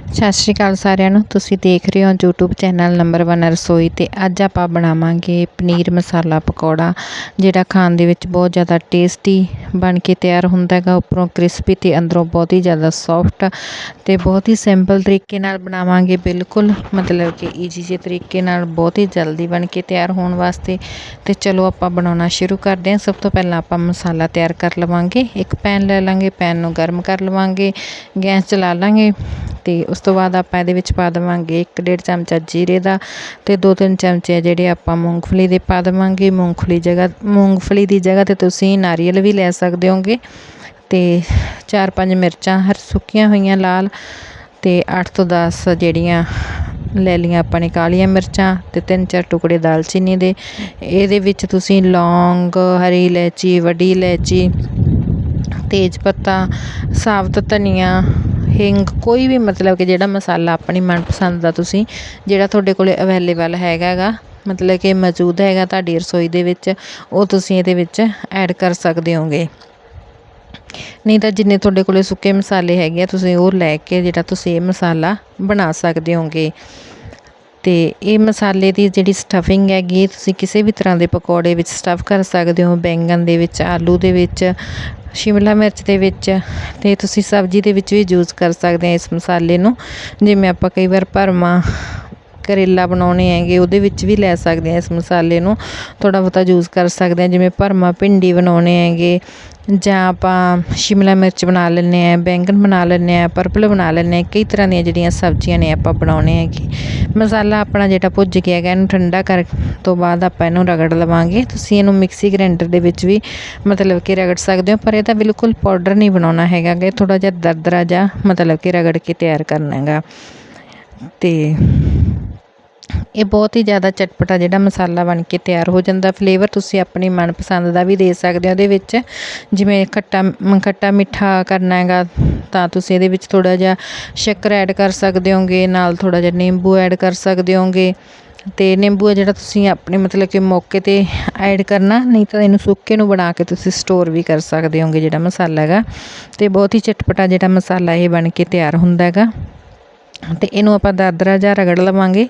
ਸਤਿ ਸ਼੍ਰੀ ਅਕਾਲ ਸਾਰਿਆਂ ਨੂੰ। ਤੁਸੀਂ ਦੇਖ ਰਹੇ ਹੋ YouTube ਚੈਨਲ ਨੰਬਰ 1 ਰਸੋਈ ਤੇ ਅੱਜ ਆਪਾਂ ਬਣਾਵਾਂਗੇ ਪਨੀਰ ਮਸਾਲਾ ਪਕੌੜਾ, ਜਿਹੜਾ ਖਾਣ ਦੇ ਵਿੱਚ ਬਹੁਤ ਜ਼ਿਆਦਾ ਟੇਸਟੀ ਬਣ ਕੇ ਤਿਆਰ ਹੁੰਦਾ ਹੈਗਾ। ਉੱਪਰੋਂ ਕ੍ਰਿਸਪੀ ਤੇ ਅੰਦਰੋਂ ਬਹੁਤ ਹੀ ਜ਼ਿਆਦਾ ਸੌਫਟ ਤੇ ਬਹੁਤ ਹੀ ਸਿੰਪਲ ਤਰੀਕੇ ਨਾਲ ਬਣਾਵਾਂਗੇ। ਬਿਲਕੁਲ ਮਤਲਬ ਕਿ ਈਜ਼ੀ ਜਿਹੇ ਤਰੀਕੇ ਨਾਲ ਬਹੁਤ ਹੀ ਜਲਦੀ ਬਣ ਕੇ ਤਿਆਰ ਹੋਣ ਵਾਸਤੇ। ਤੇ ਚਲੋ ਆਪਾਂ ਬਣਾਉਣਾ ਸ਼ੁਰੂ ਕਰਦੇ ਹਾਂ। ਸਭ ਤੋਂ ਪਹਿਲਾਂ ਆਪਾਂ ਮਸਾਲਾ ਤਿਆਰ ਕਰ ਲਵਾਂਗੇ। ਇੱਕ ਪੈਨ ਲੈ ਲਾਂਗੇ ਪੈਨ ਨੂੰ ਗਰਮ ਕਰ ਲਵਾਂਗੇ। ਗੈਸ ਚਲਾ ਲਾਂਗੇ। ਅਤੇ ਉਸ ਤੋਂ ਬਾਅਦ ਆਪਾਂ ਇਹਦੇ ਵਿੱਚ ਪਾ ਦੇਵਾਂਗੇ 1.5 ਚਮਚਾ ਜੀਰੇ ਦਾ ਅਤੇ ਦੋ ਤਿੰਨ ਚਮਚੇ ਜਿਹੜੇ ਆਪਾਂ ਮੂੰਗਫਲੀ ਦੇ ਪਾ ਦੇਵਾਂਗੇ। ਮੂੰਗਫਲੀ ਜਗ੍ਹਾ, ਮੂੰਗਫਲੀ ਦੀ ਜਗ੍ਹਾ ਤੇ ਤੁਸੀਂ ਨਾਰੀਅਲ ਵੀ ਲੈ ਸਕਦੇ ਹੋਗੇ ਅਤੇ ਚਾਰ ਪੰਜ ਮਿਰਚਾਂ ਹਰ ਸੁੱਕੀਆਂ ਹੋਈਆਂ ਲਾਲ ਅਤੇ ਅੱਠ ਤੋਂ 10 ਜਿਹੜੀਆਂ ਲੈ ਲਈਆਂ ਆਪਾਂ ਨੇ ਕਾਲੀਆਂ ਮਿਰਚਾਂ ਅਤੇ ਤਿੰਨ ਚਾਰ ਟੁਕੜੇ ਦਾਲਚੀਨੀ ਦੇ। ਇਹਦੇ ਵਿੱਚ ਤੁਸੀਂ ਲੌਂਗ, ਹਰੀ ਇਲਾਇਚੀ, ਵੱਡੀ ਇਲਾਇਚੀ, ਤੇਜ ਪੱਤਾ, ਸਾਬਤ ਧਨੀਆ ਹਿੰਗ, ਕੋਈ ਵੀ ਮਤਲਬ ਕਿ ਜਿਹੜਾ ਮਸਾਲਾ ਆਪਣੀ ਮਨਪਸੰਦ ਦਾ ਤੁਸੀਂ, ਜਿਹੜਾ ਤੁਹਾਡੇ ਕੋਲ ਅਵੇਲੇਬਲ ਹੈਗਾ ਗਾ ਮਤਲਬ ਕਿ ਮੌਜੂਦ ਹੈਗਾ ਤੁਹਾਡੀ ਰਸੋਈ ਦੇ ਵਿੱਚ, ਉਹ ਤੁਸੀਂ ਇਹਦੇ ਵਿੱਚ ਐਡ ਕਰ ਸਕਦੇ ਹੋਗੇ। ਨਹੀਂ ਤਾਂ ਜਿੰਨੇ ਤੁਹਾਡੇ ਕੋਲੇ ਸੁੱਕੇ ਮਸਾਲੇ ਹੈਗੇ ਆ, ਤੁਸੀਂ ਉਹ ਲੈ ਕੇ ਜਿਹੜਾ ਤੁਸੀਂ ਇਹ ਮਸਾਲਾ ਬਣਾ ਸਕਦੇ ਹੋਗੇ। ਤੇ ਇਹ ਮਸਾਲੇ ਦੀ ਜਿਹੜੀ ਸਟਫਿੰਗ ਹੈਗੀ, ਤੁਸੀਂ ਕਿਸੇ ਵੀ ਤਰ੍ਹਾਂ ਦੇ ਪਕੌੜੇ ਵਿੱਚ ਸਟਫ ਕਰ ਸਕਦੇ ਹੋ, ਬੈਂਗਣ ਦੇ ਵਿੱਚ, ਆਲੂ ਦੇ ਵਿੱਚ ਸ਼ਿਮਲਾ ਮਿਰਚ ਦੇ ਵਿੱਚ ਅਤੇ ਤੁਸੀਂ ਸਬਜ਼ੀ ਦੇ ਵਿੱਚ ਵੀ ਯੂਜ਼ ਕਰ ਸਕਦੇ ਆ ਇਸ ਮਸਾਲੇ ਨੂੰ। ਜਿਵੇਂ ਆਪਾਂ ਕਈ ਵਾਰ ਭਰਮਾ ਕਰੇਲਾ ਬਣਾਉਣੇ ਹੈਗੇ, ਉਹਦੇ ਵਿੱਚ ਵੀ ਲੈ ਸਕਦੇ ਆ ਇਸ ਮਸਾਲੇ ਨੂੰ। ਥੋੜਾ ਬਹੁਤਾ ਯੂਜ਼ ਕਰ ਸਕਦੇ ਆ ਜਿਵੇਂ ਭਰਮਾ ਭਿੰਡੀ ਬਣਾਉਣੇ ਹੈਗੇ, ਜਾਂ ਆਪਾਂ ਸ਼ਿਮਲਾ ਮਿਰਚ ਬਣਾ ਲੈਂਦੇ ਆ ਬੈਂਗਣ ਬਣਾ ਲੈਂਦੇ ਆ ਪਰਪਲ ਬਣਾ ਲੈਂਦੇ ਆ ਕਈ ਤਰ੍ਹਾਂ ਦੀਆਂ ਜਿਹੜੀਆਂ ਸਬਜ਼ੀਆਂ ਨੇ ਆਪਾਂ ਬਣਾਉਣੇ ਹੈਗੇ। ਮਸਾਲਾ ਆਪਣਾ ਜਿਹੜਾ ਭੁੱਜ ਗਿਆ ਹੈਗਾ, ਇਹਨੂੰ ਠੰਡਾ ਕਰ ਤੋਂ ਬਾਅਦ ਆਪਾਂ ਇਹਨੂੰ ਰਗੜ ਲਵਾਂਗੇ। ਤੁਸੀਂ ਇਹਨੂੰ ਮਿਕਸੀ ਗ੍ਰੈਂਡਰ ਦੇ ਵਿੱਚ ਵੀ ਮਤਲਬ ਕਿ ਰਗੜ ਸਕਦੇ ਹੋ, ਪਰ ਇਹਦਾ ਬਿਲਕੁਲ ਪਾਊਡਰ ਨਹੀਂ ਬਣਾਉਣਾ ਹੈਗਾ ਕਿ ਥੋੜਾ ਜਿਹਾ ਦਰਦਰਾ ਜਿਹਾ ਮਤਲਬ ਕਿ ਰਗੜ ਕੇ ਤਿਆਰ ਕਰਨਾ ਹੈਗਾ। ਤੇ ਇਹ ਬਹੁਤ ਹੀ ਜ਼ਿਆਦਾ ਚਟਪਟਾ ਜਿਹੜਾ ਮਸਾਲਾ ਬਣ ਕੇ ਤਿਆਰ ਹੋ ਜਾਂਦਾ। ਫਲੇਵਰ ਤੁਸੀਂ ਆਪਣੀ ਮਨਪਸੰਦ ਦਾ ਵੀ ਦੇ ਸਕਦੇ ਹੋ। ਉਹਦੇ ਵਿੱਚ ਜਿਵੇਂ ਖੱਟਾ ਖੱਟਾ ਮਿੱਠਾ ਕਰਨਾ ਹੈਗਾ, ਤਾਂ ਤੁਸੀਂ ਇਹਦੇ ਵਿੱਚ ਥੋੜਾ ਜਿਹਾ ਸ਼ੱਕਰ ਐਡ ਕਰ ਸਕਦੇ ਹੋਗੇ, ਨਾਲ ਥੋੜਾ ਜਿਹਾ ਨਿੰਬੂ ਐਡ ਕਰ ਸਕਦੇ ਹੋਗੇ। ਤੇ ਨਿੰਬੂ ਹੈ ਜਿਹੜਾ ਤੁਸੀਂ ਆਪਣੇ ਮਤਲਬ ਕਿ ਮੌਕੇ ਤੇ ਐਡ ਕਰਨਾ, ਨਹੀਂ ਤਾਂ ਇਹਨੂੰ ਸੁੱਕੇ ਨੂੰ ਬਣਾ ਕੇ ਤੁਸੀਂ ਸਟੋਰ ਵੀ ਕਰ ਸਕਦੇ ਹੋਗੇ ਜਿਹੜਾ ਮਸਾਲਾ ਹੈਗਾ। ਤੇ ਬਹੁਤ ਹੀ ਚਟਪਟਾ ਜਿਹੜਾ ਮਸਾਲਾ ਇਹ ਬਣ ਕੇ ਤਿਆਰ ਹੁੰਦਾ ਹੈਗਾ। ਤੇ ਇਹਨੂੰ ਆਪਾਂ ਦਰਦਰਾ ਜਿਹਾ ਰਗੜ ਲਵਾਂਗੇ।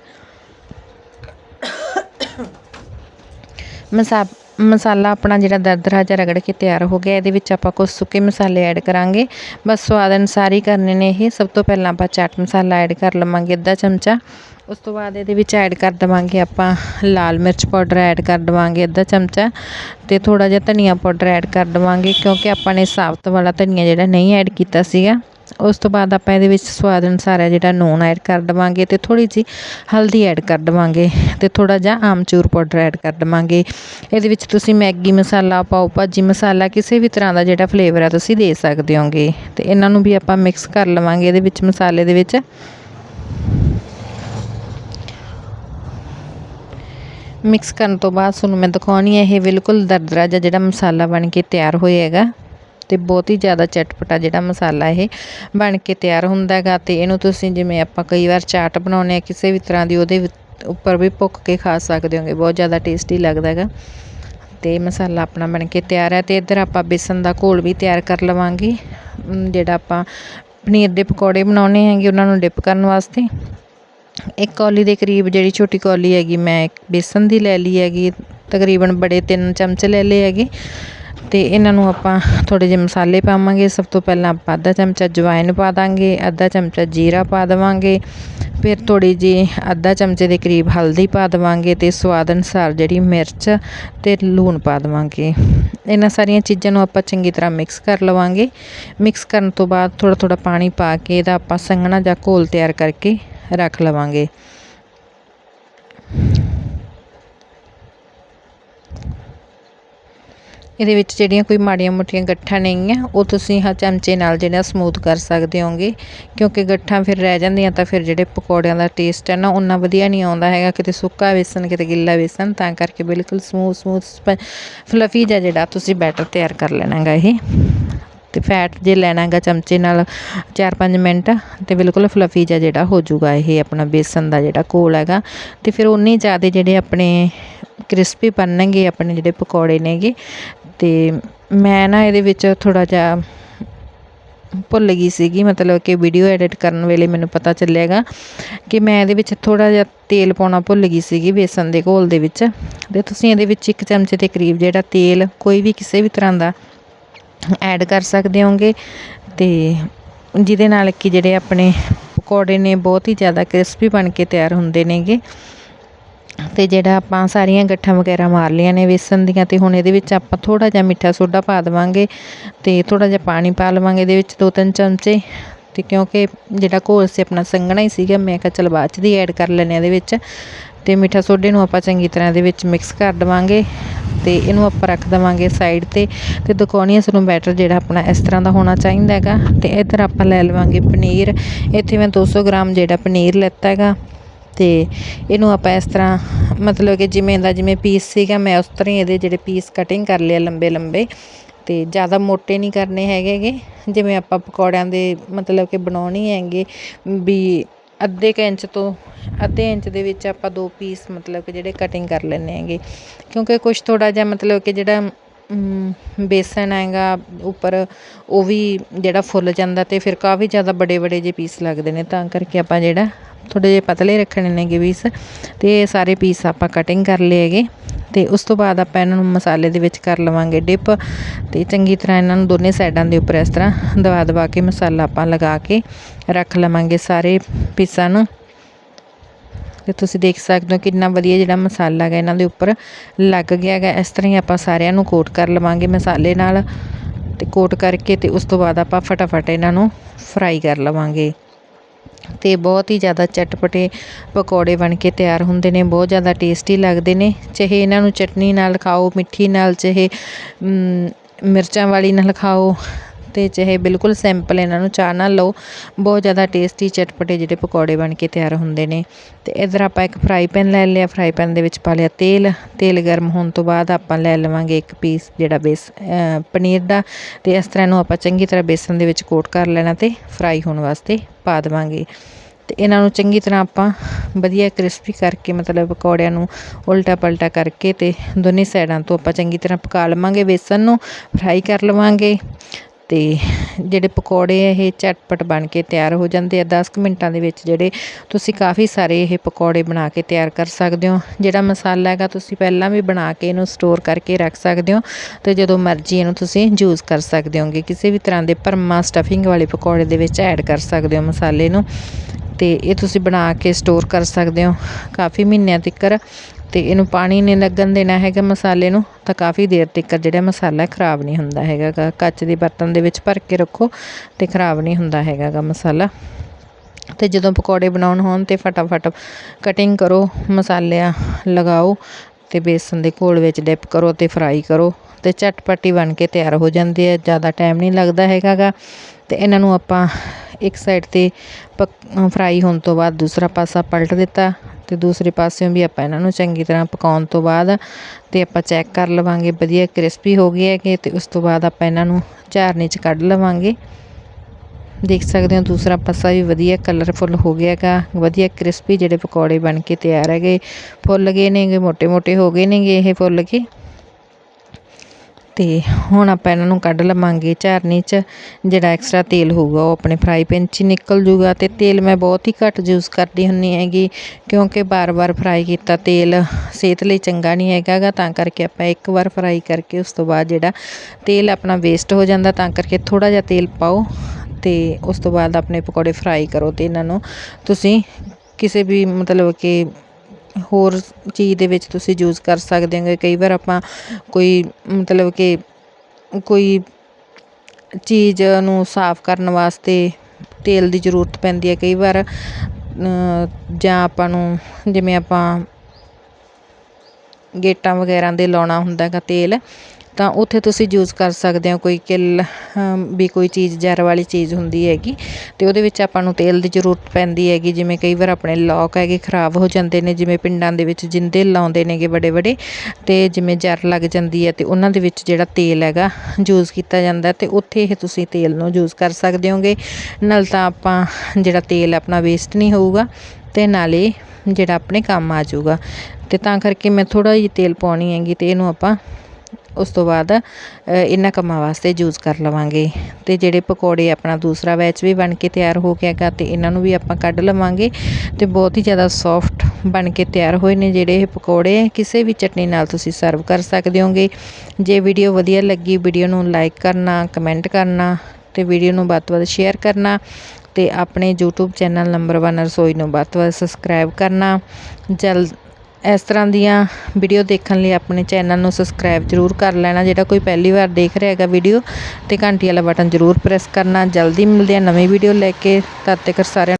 ਮਸਾ, ਮਸਾਲਾ ਆਪਣਾ ਜਿਹੜਾ ਦਰਦਰਾ ਜਿਹਾ ਰਗੜ ਕੇ ਤਿਆਰ ਹੋ ਗਿਆ, ਇਹਦੇ ਵਿੱਚ ਆਪਾਂ ਕੁਝ ਸੁੱਕੇ ਮਸਾਲੇ ਐਡ ਕਰਾਂਗੇ। ਬਸ ਸਵਾਦ ਅਨੁਸਾਰ ਹੀ ਕਰਨੇ ਨੇ ਇਹ। ਸਭ ਤੋਂ ਪਹਿਲਾਂ ਆਪਾਂ ਚਾਟ ਮਸਾਲਾ ਐਡ ਕਰ ਲਵਾਂਗੇ ਅੱਧਾ ਚਮਚਾ। ਉਸ ਤੋਂ ਬਾਅਦ ਇਹਦੇ ਵਿੱਚ ਐਡ ਕਰ ਦਵਾਂਗੇ ਆਪਾਂ ਲਾਲ ਮਿਰਚ ਪਾਊਡਰ ਐਡ ਕਰ ਦਵਾਂਗੇ ਅੱਧਾ ਚਮਚਾ ਤੇ ਥੋੜਾ ਜਿਹਾ ਧਨੀਆ ਪਾਊਡਰ ਐਡ ਕਰ ਦਵਾਂਗੇ ਕਿਉਂਕਿ ਆਪਾਂ ਨੇ ਸਾਬਤ ਵਾਲਾ ਧਨੀਆ ਜਿਹੜਾ ਨਹੀਂ ਐਡ ਕੀਤਾ ਸੀਗਾ। ਉਸ ਤੋਂ ਬਾਅਦ ਆਪਾਂ ਇਹਦੇ ਵਿੱਚ ਸਵਾਦ ਅਨੁਸਾਰ ਹੈ ਜਿਹੜਾ ਨੂਣ ਐਡ ਕਰ ਦੇਵਾਂਗੇ ਅਤੇ ਥੋੜ੍ਹੀ ਜੀ ਹਲਦੀ ਐਡ ਕਰ ਦੇਵਾਂਗੇ ਅਤੇ ਥੋੜ੍ਹਾ ਜਿਹਾ ਆਮਚੂਰ ਪਾਊਡਰ ਐਡ ਕਰ ਦੇਵਾਂਗੇ। ਇਹਦੇ ਵਿੱਚ ਤੁਸੀਂ ਮੈਗੀ ਮਸਾਲਾ, ਪਾਓ ਭਾਜੀ ਮਸਾਲਾ, ਕਿਸੇ ਵੀ ਤਰ੍ਹਾਂ ਦਾ ਜਿਹੜਾ ਫਲੇਵਰ ਹੈ ਤੁਸੀਂ ਦੇ ਸਕਦੇ ਹੋਗੇ। ਅਤੇ ਇਹਨਾਂ ਨੂੰ ਵੀ ਆਪਾਂ ਮਿਕਸ ਕਰ ਲਵਾਂਗੇ ਇਹਦੇ ਵਿੱਚ ਮਸਾਲੇ ਦੇ ਵਿੱਚ। ਮਿਕਸ ਕਰਨ ਤੋਂ ਬਾਅਦ ਤੁਹਾਨੂੰ ਮੈਂ ਦਿਖਾਉਣੀ ਹੈ ਇਹ ਬਿਲਕੁਲ ਦਰਦਰਾ ਜਿਹਾ ਜਿਹੜਾ ਮਸਾਲਾ ਬਣ ਕੇ ਤਿਆਰ ਹੋਇਆ ਹੈਗਾ ਤੇ ਬਹੁਤ ਹੀ ਜ਼ਿਆਦਾ ਚਟਪਟਾ ਜਿਹੜਾ ਮਸਾਲਾ ਇਹ ਬਣ ਕੇ ਤਿਆਰ ਹੁੰਦਾ ਹੈਗਾ ਤੇ ਇਹਨੂੰ ਤੁਸੀਂ ਜਿਵੇਂ ਆਪਾਂ ਕਈ ਵਾਰ ਚਾਟ ਬਣਾਉਂਦੇ ਆ ਕਿਸੇ ਵੀ ਤਰ੍ਹਾਂ ਦੀ ਉਹਦੇ ਉੱਪਰ ਵੀ ਭੁੱਕ ਕੇ ਖਾ ਸਕਦੇ ਹੋਗੇ, ਬਹੁਤ ਜ਼ਿਆਦਾ ਟੇਸਟੀ ਲੱਗਦਾ ਹੈਗਾ। ਤੇ ਮਸਾਲਾ ਆਪਣਾ ਬਣ ਕੇ ਤਿਆਰ ਹੈ ਤੇ ਇੱਧਰ ਆਪਾਂ ਬੇਸਨ ਦਾ ਘੋਲ ਵੀ ਤਿਆਰ ਕਰ ਲਵਾਂਗੇ। ਜਿਹੜਾ ਆਪਾਂ ਪਨੀਰ ਦੇ ਪਕੌੜੇ ਬਣਾਉਣੇ ਹੈਗੇ ਉਹਨਾਂ ਨੂੰ ਡਿਪ ਕਰਨ ਵਾਸਤੇ। ਇੱਕ ਕੌਲੀ ਦੇ ਕਰੀਬ ਜਿਹੜੀ ਛੋਟੀ ਕੌਲੀ ਹੈਗੀ, ਮੈਂ ਬੇਸਨ ਦੀ ਲੈ ਲਈ ਹੈਗੀ, ਤਕਰੀਬਨ ਬੜੇ ਤਿੰਨ ਚਮਚ ਲੈ ਲਏ ਹੈਗੇ। ਅਤੇ ਇਹਨਾਂ ਨੂੰ ਆਪਾਂ ਥੋੜ੍ਹੇ ਜਿਹੇ ਮਸਾਲੇ ਪਾਵਾਂਗੇ। ਸਭ ਤੋਂ ਪਹਿਲਾਂ ਆਪਾਂ ਅੱਧਾ ਚਮਚਾ ਜਵਾਇਨ ਪਾ ਦਾਂਗੇ, ਅੱਧਾ ਚਮਚਾ ਜੀਰਾ ਪਾ ਦੇਵਾਂਗੇ, ਫਿਰ ਥੋੜ੍ਹੀ ਜਿਹੀ ਅੱਧਾ ਚਮਚੇ ਦੇ ਕਰੀਬ ਹਲਦੀ ਪਾ ਦੇਵਾਂਗੇ ਅਤੇ ਸਵਾਦ ਅਨੁਸਾਰ ਜਿਹੜੀ ਮਿਰਚ ਅਤੇ ਲੂਣ ਪਾ ਦੇਵਾਂਗੇ। ਇਹਨਾਂ ਸਾਰੀਆਂ ਚੀਜ਼ਾਂ ਨੂੰ ਆਪਾਂ ਚੰਗੀ ਤਰ੍ਹਾਂ ਮਿਕਸ ਕਰ ਲਵਾਂਗੇ। ਮਿਕਸ ਕਰਨ ਤੋਂ ਬਾਅਦ ਥੋੜ੍ਹਾ ਥੋੜ੍ਹਾ ਪਾਣੀ ਪਾ ਕੇ ਇਹਦਾ ਆਪਾਂ ਸੰਘਣਾ ਜਾਂ ਘੋਲ ਤਿਆਰ ਕਰਕੇ ਰੱਖ ਲਵਾਂਗੇ। ਇਹਦੇ ਵਿੱਚ ਜਿਹੜੀਆਂ ਕੋਈ ਮਾੜੀਆਂ ਮੋਟੀਆਂ ਗੱਠਾਂ ਨਹੀਂ ਆ ਉਹ ਤੁਸੀਂ ਹਾਂ ਚਮਚੇ ਨਾਲ ਜਿਹੜਾ ਸਮੂਥ ਕਰ ਸਕਦੇ ਹੋਗੇ ਕਿਉਂਕਿ ਗੱਠਾਂ ਫਿਰ ਰਹਿ ਜਾਂਦੀਆਂ ਤਾਂ ਫਿਰ ਜਿਹੜੇ ਪਕੌੜਿਆਂ ਦਾ ਟੇਸਟ ਹੈ ਨਾ ਉਹਨਾਂ ਵਧੀਆ ਨਹੀਂ ਆਉਂਦਾ ਹੈਗਾ, ਕਿਤੇ ਸੁੱਕਾ ਵੇਸਣ, ਕਿਤੇ ਗਿੱਲਾ ਵੇਸਣ, ਤਾਂ ਕਰਕੇ ਬਿਲਕੁਲ ਸਮੂਥ ਸਮੂਥ ਫਲਫੀ ਜਿਹਾ ਜਿਹੜਾ ਤੁਸੀਂ ਬੈਟਰ ਤਿਆਰ ਕਰ ਲੈਣਾ ਹੈਗਾ ਇਹ। ਤੇ ਫੈਟ ਜੇ ਲੈਣਾ ਹੈਗਾ ਚਮਚੇ ਨਾਲ 4-5 ਮਿੰਟ, ਤੇ ਬਿਲਕੁਲ ਫਲਫੀ ਜਿਹਾ ਜਿਹੜਾ ਹੋ ਜਾਊਗਾ ਇਹ ਆਪਣਾ ਬੇਸਨ ਦਾ ਜਿਹੜਾ ਘੋਲ ਹੈਗਾ। ਤੇ ਫਿਰ ਉਨੇ ਜ਼ਿਆਦਾ ਜਿਹੜੇ ਆਪਣੇ ਕ੍ਰਿਸਪੀ ਬਣਨਗੇ, ਆਪਣੇ ਜਿਹੜੇ ਪਕੌੜੇ ਨੇਗੇ ਤੇ ਮੈਂ ਨਾ ਇਹਦੇ ਵਿੱਚ ਥੋੜ੍ਹਾ ਜਿਹਾ ਭੁੱਲ ਗਈ ਸੀਗੀ, ਮਤਲਬ ਕਿ ਵੀਡੀਓ ਐਡਿਟ ਕਰਨ ਵੇਲੇ ਮੈਨੂੰ ਪਤਾ ਚੱਲਿਆ ਗਾ ਕਿ ਮੈਂ ਇਹਦੇ ਵਿੱਚ ਥੋੜ੍ਹਾ ਜਿਹਾ ਤੇਲ ਪਾਉਣਾ ਭੁੱਲ ਗਈ ਸੀਗੀ ਬੇਸਨ ਦੇ ਘੋਲ ਦੇ ਵਿੱਚ। ਅਤੇ ਤੁਸੀਂ ਇਹਦੇ ਵਿੱਚ ਇੱਕ ਚਮਚੇ ਦੇ ਕਰੀਬ ਜਿਹੜਾ ਤੇਲ ਕੋਈ ਵੀ ਕਿਸੇ ਵੀ ਤਰ੍ਹਾਂ ਦਾ ਐਡ ਕਰ ਸਕਦੇ ਹੋਗੇ ਅਤੇ ਜਿਹਦੇ ਨਾਲ ਕਿ ਜਿਹੜੇ ਆਪਣੇ ਪਕੌੜੇ ਨੇ ਬਹੁਤ ਹੀ ਜ਼ਿਆਦਾ ਕ੍ਰਿਸਪੀ ਬਣ ਕੇ ਤਿਆਰ ਹੁੰਦੇ ਨੇਗੇ। ਤੇ ਜਿਹੜਾ ਆਪਾਂ ਸਾਰੀਆਂ ਗੱਠਾਂ ਵਗੈਰਾ ਮਾਰ ਲਈਆਂ ਨੇ ਵੇਸਣ ਦੀਆਂ ਤੇ ਹੁਣ ਇਹਦੇ ਵਿੱਚ ਆਪਾਂ ਥੋੜਾ ਜਿਹਾ ਮਿੱਠਾ ਸੋਡਾ ਪਾ ਦੇਵਾਂਗੇ ਤੇ ਥੋੜਾ ਜਿਹਾ ਪਾਣੀ ਪਾ ਲਵਾਂਗੇ ਇਹਦੇ ਵਿੱਚ ਦੋ ਤਿੰਨ ਚਮਚੇ ਤੇ ਕਿਉਂਕਿ ਜਿਹੜਾ ਘੋਲ ਸੀ ਆਪਣਾ ਸੰਘਣਾ ਹੀ ਸੀਗਾ, ਮੈਂ ਕਿਹਾ ਚਲ ਬਾਅਦ ਚ ਦੀ ਐਡ ਕਰ ਲੈਣੇ ਇਹਦੇ ਵਿੱਚ ਤੇ ਮਿੱਠਾ ਸੋਡੇ ਨੂੰ ਆਪਾਂ ਚੰਗੀ ਤਰ੍ਹਾਂ ਇਹਦੇ ਵਿੱਚ ਮਿਕਸ ਕਰ ਦੇਵਾਂਗੇ ਤੇ ਇਹਨੂੰ ਆਪਾਂ ਰੱਖ ਦੇਵਾਂਗੇ ਸਾਈਡ ਤੇ ਤੇ ਦੁਕਾਨੀਆਂ ਨੂੰ ਬੈਟਰ ਜਿਹੜਾ ਆਪਣਾ ਇਸ ਤਰ੍ਹਾਂ ਦਾ ਹੋਣਾ ਚਾਹੀਦਾ ਹੈਗਾ ਤੇ ਇੱਧਰ ਆਪਾਂ ਲੈ ਲਵਾਂਗੇ ਪਨੀਰ, ਇੱਥੇ ਮੈਂ 200 ਗ੍ਰਾਮ ਜਿਹੜਾ ਪਨੀਰ ਲੈਤਾ ਹੈਗਾ। ਅਤੇ ਇਹਨੂੰ ਆਪਾਂ ਇਸ ਤਰ੍ਹਾਂ ਮਤਲਬ ਕਿ ਜਿਵੇਂ ਦਾ ਜਿਵੇਂ ਪੀਸ ਸੀਗਾ ਮੈਂ ਉਸ ਤਰ੍ਹਾਂ ਹੀ ਇਹਦੇ ਜਿਹੜੇ ਪੀਸ ਕਟਿੰਗ ਕਰ ਲਿਆ ਲੰਬੇ ਲੰਬੇ ਅਤੇ ਜ਼ਿਆਦਾ ਮੋਟੇ ਨਹੀਂ ਕਰਨੇ ਹੈਗੇਗੇ ਜਿਵੇਂ ਆਪਾਂ ਪਕੌੜਿਆਂ ਦੇ ਮਤਲਬ ਕਿ ਬਣਾਉਣੇ ਹੈਗੇ ਵੀ ਅੱਧੇ ਕੁ ਇੰਚ ਤੋਂ ਅੱਧੇ ਇੰਚ ਦੇ ਵਿੱਚ ਆਪਾਂ ਦੋ ਪੀਸ ਮਤਲਬ ਕਿ ਜਿਹੜੇ ਕਟਿੰਗ ਕਰ ਲੈਂਦੇ ਹੈਗੇ। ਕਿਉਂਕਿ ਕੁਛ ਥੋੜ੍ਹਾ ਜਿਹਾ ਮਤਲਬ ਕਿ ਜਿਹੜਾ ਅਮ, ਬੇਸਣ ਹੈਗਾ ਉੱਪਰ ਉਹ ਵੀ ਜਿਹੜਾ ਫੁੱਲ ਜਾਂਦਾ ਅਤੇ ਫਿਰ ਕਾਫੀ ਜ਼ਿਆਦਾ ਬੜੇ ਬੜੇ ਜਿਹੇ ਪੀਸ ਲੱਗਦੇ ਨੇ ਤਾਂ ਕਰਕੇ ਆਪਾਂ ਜਿਹੜਾ ਥੋੜੇ ਜਿਹੇ ਪਤਲੇ ਰੱਖਣੇ ਨੇਗੇ ਪੀਸ ਤੇ ਇਹ ਸਾਰੇ ਪੀਸ ਆਪਾਂ ਕਟਿੰਗ ਕਰ ਲਏ ਹੈਗੇ ਤੇ ਉਸ ਤੋਂ ਬਾਅਦ ਆਪਾਂ ਇਹਨਾਂ ਨੂੰ ਮਸਾਲੇ ਦੇ ਵਿੱਚ ਕਰ ਲਵਾਂਗੇ ਡਿਪ ਤੇ ਚੰਗੀ ਤਰ੍ਹਾਂ ਇਹਨਾਂ ਨੂੰ ਦੋਨੇ ਸਾਈਡਾਂ ਦੇ ਉੱਪਰ ਇਸ ਤਰ੍ਹਾਂ ਦਵਾ ਦਵਾ ਕੇ ਮਸਾਲਾ ਆਪਾਂ ਲਗਾ ਕੇ ਰੱਖ ਲਵਾਂਗੇ ਸਾਰੇ ਪੀਸਾਂ ਨੂੰ। ਤੇ ਤੁਸੀਂ ਦੇਖ ਸਕਦੇ ਹੋ ਕਿੰਨਾ ਵਧੀਆ ਜਿਹੜਾ ਮਸਾਲਾ ਹੈਗਾ ਇਹਨਾਂ ਦੇ ਉੱਪਰ ਲੱਗ ਗਿਆ ਹੈਗਾ। ਇਸ ਤਰ੍ਹਾਂ ਹੀ ਆਪਾਂ ਸਾਰਿਆਂ ਨੂੰ ਕੋਟ ਕਰ ਲਵਾਂਗੇ ਮਸਾਲੇ ਨਾਲ ਤੇ ਕੋਟ ਕਰਕੇ ਤੇ ਉਸ ਤੋਂ ਬਾਅਦ ਆਪਾਂ ਫਟਾਫਟ ਇਹਨਾਂ ਨੂੰ ਫਰਾਈ ਕਰ ਲਵਾਂਗੇ। ਅਤੇ ਬਹੁਤ ਹੀ ਜ਼ਿਆਦਾ ਚਟਪਟੇ ਪਕੌੜੇ ਬਣ ਕੇ ਤਿਆਰ ਹੁੰਦੇ ਨੇ, ਬਹੁਤ ਜ਼ਿਆਦਾ ਟੇਸਟੀ ਲੱਗਦੇ ਨੇ। ਚਾਹੇ ਇਹਨਾਂ ਨੂੰ ਚਟਨੀ ਨਾਲ ਖਾਓ, ਮਿੱਠੀ ਨਾਲ, ਚਾਹੇ ਮਿਰਚਾਂ ਵਾਲੀ ਨਾਲ ਖਾਓ ਤੇ ਚਾਹੇ ਬਿਲਕੁਲ ਸਿੰਪਲ ਇਹਨਾਂ ਨੂੰ ਚਾਹ ਨਾਲ ਲਓ। ਬਹੁਤ ਜ਼ਿਆਦਾ ਟੇਸਟੀ ਚਟਪਟੇ ਜਿਹੜੇ ਪਕੌੜੇ ਬਣ ਕੇ ਤਿਆਰ ਹੁੰਦੇ ਨੇ। ਤੇ ਇਧਰ ਆਪਾਂ ਇੱਕ ਫਰਾਈ ਪੈਨ ਲੈ ਲਿਆ। ਫਰਾਈ ਪੈਨ ਦੇ ਵਿੱਚ ਪਾ ਲਿਆ ਤੇਲ। ਤੇਲ ਗਰਮ ਹੋਣ ਤੋਂ ਬਾਅਦ ਆਪਾਂ ਲੈ ਲਵਾਂਗੇ ਇੱਕ ਪੀਸ ਜਿਹੜਾ ਬੇਸ ਪਨੀਰ ਦਾ। ਤੇ ਇਸ ਤਰ੍ਹਾਂ ਨੂੰ ਆਪਾਂ ਚੰਗੀ ਤਰ੍ਹਾਂ ਬੇਸਨ ਦੇ ਵਿੱਚ ਕੋਟ ਕਰ ਲੈਣਾ ਤੇ ਫਰਾਈ ਹੋਣ ਵਾਸਤੇ ਪਾ ਦੇਵਾਂਗੇ। ਤੇ ਇਹਨਾਂ ਨੂੰ ਚੰਗੀ ਤਰ੍ਹਾਂ ਆਪਾਂ ਵਧੀਆ ਕ੍ਰਿਸਪੀ ਕਰਕੇ, ਮਤਲਬ ਪਕੌੜਿਆਂ ਨੂੰ ਉਲਟਾ ਪਲਟਾ ਕਰਕੇ ਤੇ ਦੋਨੇ ਸਾਈਡਾਂ ਤੋਂ ਆਪਾਂ ਚੰਗੀ ਤਰ੍ਹਾਂ ਪਕਾ ਲਵਾਂਗੇ ਬੇਸਨ ਨੂੰ। ਫਰਾਈ ਕਰ ਲਵਾਂਗੇ। ਅਤੇ ਜਿਹੜੇ ਪਕੌੜੇ ਇਹ ਝਟਪਟ ਬਣ ਕੇ ਤਿਆਰ ਹੋ ਜਾਂਦੇ ਆ। ਦਸ ਕੁ ਮਿੰਟਾਂ ਦੇ ਵਿੱਚ ਜਿਹੜੇ ਤੁਸੀਂ ਕਾਫੀ ਸਾਰੇ ਇਹ ਪਕੌੜੇ ਬਣਾ ਕੇ ਤਿਆਰ ਕਰ ਸਕਦੇ ਹੋ। ਜਿਹੜਾ ਮਸਾਲਾ ਹੈਗਾ, ਤੁਸੀਂ ਪਹਿਲਾਂ ਵੀ ਬਣਾ ਕੇ ਇਹਨੂੰ ਸਟੋਰ ਕਰਕੇ ਰੱਖ ਸਕਦੇ ਹੋ ਅਤੇ ਜਦੋਂ ਮਰਜ਼ੀ ਇਹਨੂੰ ਤੁਸੀਂ ਯੂਜ਼ ਕਰ ਸਕਦੇ ਹੋਗੇ। ਕਿਸੇ ਵੀ ਤਰ੍ਹਾਂ ਦੇ ਭਰਮਾ ਸਟਫਿੰਗ ਵਾਲੇ ਪਕੌੜੇ ਦੇ ਵਿੱਚ ਐਡ ਕਰ ਸਕਦੇ ਹੋ ਮਸਾਲੇ ਨੂੰ। ਤੇ ਇਹ ਤੁਸੀਂ ਬਣਾ ਕੇ ਸਟੋਰ ਕਰ ਸਕਦੇ ਹੋ ਕਾਫੀ ਮਹੀਨਿਆਂ ਤੱਕਰ। ਤੇ ਇਹਨੂੰ ਪਾਣੀ ਨਹੀਂ ਲੱਗਣ ਦੇਣਾ ਹੈਗਾ ਮਸਾਲੇ ਨੂੰ, ਤਾਂ ਕਾਫੀ ਦੇਰ ਤੱਕ ਜਿਹੜਾ ਮਸਾਲਾ ਖਰਾਬ ਨਹੀਂ ਹੁੰਦਾ ਹੈਗਾ ਗਾ। ਕੱਚ ਦੇ ਬਰਤਨ ਦੇ ਵਿੱਚ ਭਰ ਕੇ ਰੱਖੋ ਤੇ ਖਰਾਬ ਨਹੀਂ ਹੁੰਦਾ ਹੈਗਾ ਗਾ ਮਸਾਲਾ। ਤੇ ਜਦੋਂ ਪਕੌੜੇ ਬਣਾਉਣ ਹੋਣ ਤੇ ਫਟਾਫਟ ਕਟਿੰਗ ਕਰੋ, ਮਸਾਲਿਆਂ ਲਗਾਓ ਤੇ ਬੇਸਨ ਦੇ ਘੋਲ ਵਿੱਚ ਡਿਪ ਕਰੋ ਤੇ ਫਰਾਈ ਕਰੋ ਤੇ ਝਟਪਟੀ ਬਣ ਕੇ ਤਿਆਰ ਹੋ ਜਾਂਦੇ ਆ। ਜ਼ਿਆਦਾ ਟਾਈਮ ਨਹੀਂ ਲੱਗਦਾ ਹੈਗਾ ਗਾ। ਤੇ ਇਹਨਾਂ ਨੂੰ ਆਪਾਂ ਇੱਕ ਸਾਈਡ 'ਤੇ ਪਕ ਫਰਾਈ ਹੋਣ ਤੋਂ ਬਾਅਦ ਦੂਸਰਾ ਪਾਸਾ ਪਲਟ ਦਿੱਤਾ ਅਤੇ ਦੂਸਰੇ ਪਾਸਿਓਂ ਵੀ ਆਪਾਂ ਇਹਨਾਂ ਨੂੰ ਚੰਗੀ ਤਰ੍ਹਾਂ ਪਕਾਉਣ ਤੋਂ ਬਾਅਦ ਅਤੇ ਆਪਾਂ ਚੈੱਕ ਕਰ ਲਵਾਂਗੇ, ਵਧੀਆ ਕ੍ਰਿਸਪੀ ਹੋ ਗਏ ਹੈਗੇ ਅਤੇ ਉਸ ਤੋਂ ਬਾਅਦ ਆਪਾਂ ਇਹਨਾਂ ਨੂੰ ਝਾਰਨੀ 'ਚ ਕੱਢ ਲਵਾਂਗੇ। ਦੇਖ ਸਕਦੇ ਹੋ ਦੂਸਰਾ ਪਾਸਾ ਵੀ ਵਧੀਆ ਕਲਰਫੁੱਲ ਹੋ ਗਿਆ ਹੈਗਾ, ਵਧੀਆ ਕ੍ਰਿਸਪੀ ਜਿਹੜੇ ਪਕੌੜੇ ਬਣ ਕੇ ਤਿਆਰ ਹੈਗੇ, ਫੁੱਲ ਗਏ ਨੇਗੇ ਮੋٹے ਮੋٹے ਹੋ ਗਏ ਨੇਗੇ ਇਹ ਫੁੱਲ ਕੇ। ਅਤੇ ਹੁਣ ਆਪਾਂ ਇਹਨਾਂ ਨੂੰ ਕੱਢ ਲਵਾਂਗੇ ਝਾਰਨੀ 'ਚ। ਜਿਹੜਾ ਐਕਸਟਰਾ ਤੇਲ ਹੋਊਗਾ ਉਹ ਆਪਣੇ ਫਰਾਈ ਪੈਨ 'ਚ ਹੀ ਨਿਕਲ ਜੂਗਾ ਅਤੇ ਤੇਲ ਮੈਂ ਬਹੁਤ ਹੀ ਘੱਟ ਯੂਜ਼ ਕਰਦੀ ਹੁੰਨੀ ਹੈਗੀ ਕਿਉਂਕਿ ਬਾਰ-ਬਾਰ ਫਰਾਈ ਕੀਤਾ ਤੇਲ ਸਿਹਤ ਲਈ ਚੰਗਾ ਨਹੀਂ ਹੈਗਾ ਗਾ ਤਾਂ ਕਰਕੇ ਆਪਾਂ ਇੱਕ ਵਾਰ ਫਰਾਈ ਕਰਕੇ ਉਸ ਤੋਂ ਬਾਅਦ ਜਿਹੜਾ ਤੇਲ ਆਪਣਾ ਵੇਸਟ ਹੋ ਜਾਂਦਾ, ਤਾਂ ਕਰਕੇ ਥੋੜਾ ਜਿਹਾ ਤੇਲ ਪਾਓ ਅਤੇ ਉਸ ਤੋਂ ਬਾਅਦ ਆਪਣੇ ਪਕੌੜੇ ਫਰਾਈ ਕਰੋ ਅਤੇ ਇਹਨਾਂ ਨੂੰ। ਤੁਸੀਂ ਕਿਸੇ ਵੀ ਮਤਲਬ ਕਿ ਹੋਰ ਚੀਜ਼ ਦੇ ਵਿੱਚ ਤੁਸੀਂ ਯੂਜ਼ ਕਰ ਸਕਦੇ ਹੋ ਕਈ ਵਾਰ ਆਪਾਂ ਕੋਈ ਮਤਲਬ ਕਿ ਕੋਈ ਚੀਜ਼ ਨੂੰ ਸਾਫ਼ ਕਰਨ ਵਾਸਤੇ ਤੇਲ ਦੀ ਜ਼ਰੂਰਤ ਪੈਂਦੀ ਹੈ। ਕਈ ਵਾਰ ਜਾਂ ਆਪਾਂ ਨੂੰ ਜਿਵੇਂ ਆਪਾਂ ਗੇਟਾਂ ਵਗੈਰਾ ਦੇ ਲਾਉਣਾ ਹੁੰਦਾ ਹੈਗਾ ਤੇਲ ਤਾਂ ਉੱਥੇ ਤੁਸੀਂ ਯੂਜ਼ ਕਰ ਸਕਦੇ ਹੋ ਕੋਈ ਕਿੱਲ ਵੀ ਕੋਈ ਚੀਜ਼ ਜ਼ਰ ਵਾਲੀ ਚੀਜ਼ ਹੁੰਦੀ ਹੈਗੀ। ਅਤੇ ਉਹਦੇ ਵਿੱਚ ਆਪਾਂ ਨੂੰ ਤੇਲ ਦੀ ਜ਼ਰੂਰਤ ਪੈਂਦੀ ਹੈਗੀ, ਜਿਵੇਂ ਕਈ ਵਾਰ ਆਪਣੇ ਲੋਕ ਹੈਗੇ ਖਰਾਬ ਹੋ ਜਾਂਦੇ ਨੇ, ਜਿਵੇਂ ਪਿੰਡਾਂ ਦੇ ਵਿੱਚ ਜਿੰਦੇ ਲਾਉਂਦੇ ਨੇਗੇ ਬੜੇ ਬੜੇ ਅਤੇ ਜਿਵੇਂ ਜ਼ਰ ਲੱਗ ਜਾਂਦੀ ਹੈ ਅਤੇ ਉਹਨਾਂ ਦੇ ਵਿੱਚ ਜਿਹੜਾ ਤੇਲ ਹੈਗਾ ਯੂਜ਼ ਕੀਤਾ ਜਾਂਦਾ ਅਤੇ ਉੱਥੇ ਇਹ ਤੁਸੀਂ ਤੇਲ ਨੂੰ ਯੂਜ਼ ਕਰ ਸਕਦੇ ਹੋਗੇ। ਨਾਲ ਤਾਂ ਆਪਾਂ ਜਿਹੜਾ ਤੇਲ ਆਪਣਾ ਵੇਸਟ ਨਹੀਂ ਹੋਊਗਾ ਤੇ ਨਾਲੇ ਜਿਹੜਾ ਆਪਣੇ ਕੰਮ ਆ ਜਾਊਗਾ। ਤੇ ਤਾਂ ਕਰਕੇ ਮੈਂ ਥੋੜਾ ਜਿਹਾ ਤੇਲ ਪਾਉਣੀ ਹੈਗੀ ਤੇ ਇਹਨੂੰ ਆਪਾਂ ਉਸ ਤੋਂ ਬਾਅਦ ਇਹਨਾਂ ਕੰਮਾਂ ਵਾਸਤੇ ਯੂਜ਼ ਕਰ ਲਵਾਂਗੇ। ਅਤੇ ਜਿਹੜੇ ਪਕੌੜੇ ਆਪਣਾ ਦੂਸਰਾ ਬੈਚ ਵੀ ਬਣ ਕੇ ਤਿਆਰ ਹੋ ਗਿਆ ਹੈਗਾ ਅਤੇ ਇਹਨਾਂ ਨੂੰ ਵੀ ਆਪਾਂ ਕੱਢ ਲਵਾਂਗੇ। ਅਤੇ ਬਹੁਤ ਹੀ ਜ਼ਿਆਦਾ ਸੌਫਟ ਬਣ ਕੇ ਤਿਆਰ ਹੋਏ ਨੇ ਜਿਹੜੇ ਇਹ ਪਕੌੜੇ। ਕਿਸੇ ਵੀ ਚਟਨੀ ਨਾਲ ਤੁਸੀਂ ਸਰਵ ਕਰ ਸਕਦੇ ਹੋਗੇ। ਜੇ ਵੀਡੀਓ ਵਧੀਆ ਲੱਗੀ ਵੀਡੀਓ ਨੂੰ ਲਾਈਕ ਕਰਨਾ ਕਮੈਂਟ ਕਰਨਾ, ਤੇ ਵੀਡੀਓ ਨੂੰ ਵੱਧ ਤੋਂ ਵੱਧ ਸ਼ੇਅਰ ਕਰਨਾ, ਤੇ ਆਪਣੇ YouTube ਚੈਨਲ ਨੰਬਰ 1 ਰਸੋਈ ਨੂੰ ਵੱਧ ਤੋਂ ਵੱਧ ਸਬਸਕ੍ਰਾਈਬ ਕਰਨਾ। ਜਲ ਇਸ ਤਰ੍ਹਾਂ ਦੀਆਂ ਵੀਡੀਓ ਦੇਖਣ ਲਈ ਆਪਣੇ ਚੈਨਲ ਨੂੰ ਸਬਸਕ੍ਰਾਈਬ ਜ਼ਰੂਰ ਕਰ ਲੈਣਾ। ਜਿਹੜਾ ਕੋਈ ਪਹਿਲੀ ਵਾਰ ਦੇਖ ਰਿਹਾ ਹੈਗਾ ਵੀਡੀਓ ਅਤੇ ਘੰਟੀ ਵਾਲਾ ਬਟਨ ਜ਼ਰੂਰ ਪ੍ਰੈਸ ਕਰਨਾ। ਜਲਦੀ ਮਿਲਦੇ ਆ ਨਵੀਂ ਵੀਡੀਓ ਲੈ ਕੇ। ਤਦ ਤੱਕ ਸਾਰਿਆਂ